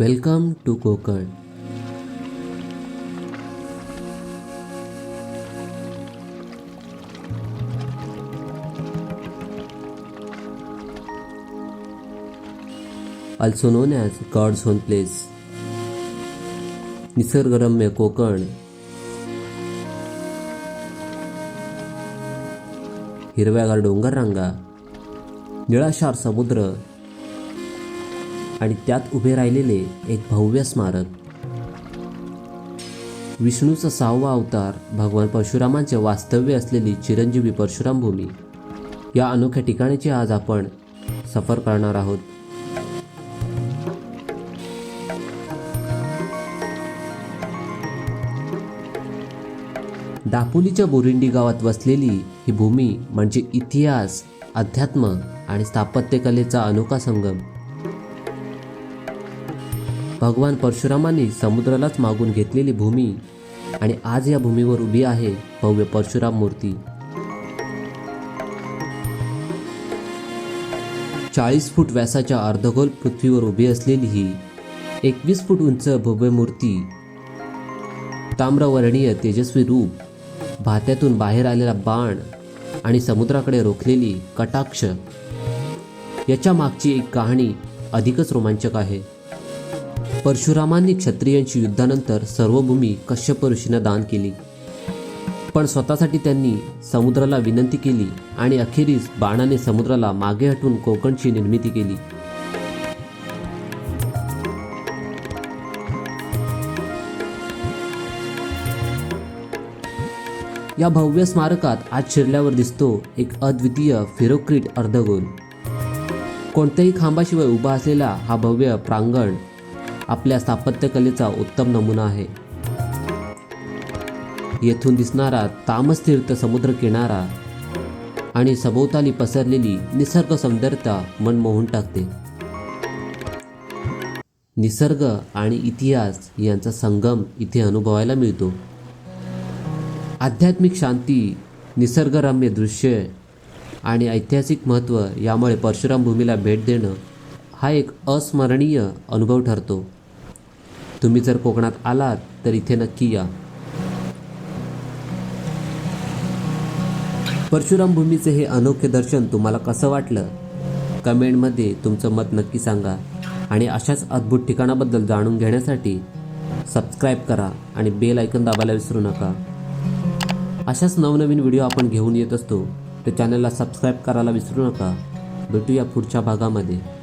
Welcome to Konkan. Also known as god's own place निसर्गरम्य कोकण. हिरव्यागार डोंगर रांगा निळाशार समुद्र. आणि त्यात उभे राहिलेले एक भव्य स्मारक. विष्णूचा सहावा अवतार भगवान परशुरामांचे वास्तव्य असलेली चिरंजीवी परशुराम भूमी. या अनोख्या ठिकाणाची आज आपण सफर करणार आहोत. दापोलीच्या बोरिंडी गावात वसलेली ही भूमी म्हणजे इतिहास अध्यात्म आणि स्थापत्यकलेचा अनोखा संगम. भगवान परशुरामांनी समुद्रालाच मागून घेतलेली भूमी आणि आज या भूमीवर उभी आहे भव्य परशुराम मूर्ती. चाळीस फूट व्यासाच्या अर्धगोल पृथ्वीवर उभी असलेली ही एकवीस फूट उंच भव्य मूर्ती ताम्रवर्णीय तेजस्वी रूप भात्यातून बाहेर आलेला बाण आणि समुद्राकडे रोखलेली कटाक्ष. याच्या मागची एक कहाणी अधिकच रोमांचक आहे. परशुरामांनी क्षत्रियांची युद्धानंतर सर्व भूमी कश्यप ऋषींना दान केली. पण स्वतःसाठी त्यांनी समुद्राला विनंती केली आणि अखेरीस बाणाने समुद्राला मागे हटवून कोकणची निर्मिती केली. या भव्य स्मारकात आज शिरल्यावर दिसतो एक अद्वितीय फिरोक्रीट अर्धगोल. कोणत्याही खांबाशिवाय उभा असलेला हा भव्य प्रांगण आपल्या स्थापत्यकलेचा उत्तम नमुना आहे. येथून दिसणारा तामस्तीर्थ समुद्र किनारा आणि सभोवताली पसरलेली निसर्ग सौंदर्यता मन मोहून टाकते. निसर्ग आणि इतिहास यांचा संगम इथे अनुभवायला मिळतो. आध्यात्मिक शांती निसर्गरम्य दृश्य आणि ऐतिहासिक महत्त्व यामुळे परशुराम भूमीला भेट देणं हा एक अस्मरणीय अनुभव ठरतो. तुम्ही जर कोकणात आलात तर इथे नक्की या. परशुराम भूमीचे हे अनोखे दर्शन तुम्हाला कसं वाटलं? कमेंटमध्ये तुमचं मत नक्की सांगा. आणि अशाच अद्भुत ठिकाणाबद्दल जाणून घेण्यासाठी सबस्क्राईब करा आणि बेल ऐकन दाबायला विसरू नका. अशाच नवनवीन व्हिडिओ आपण घेऊन येत असतो तर चॅनलला सबस्क्राईब करायला विसरू नका. भेटूया पुढच्या भागामध्ये.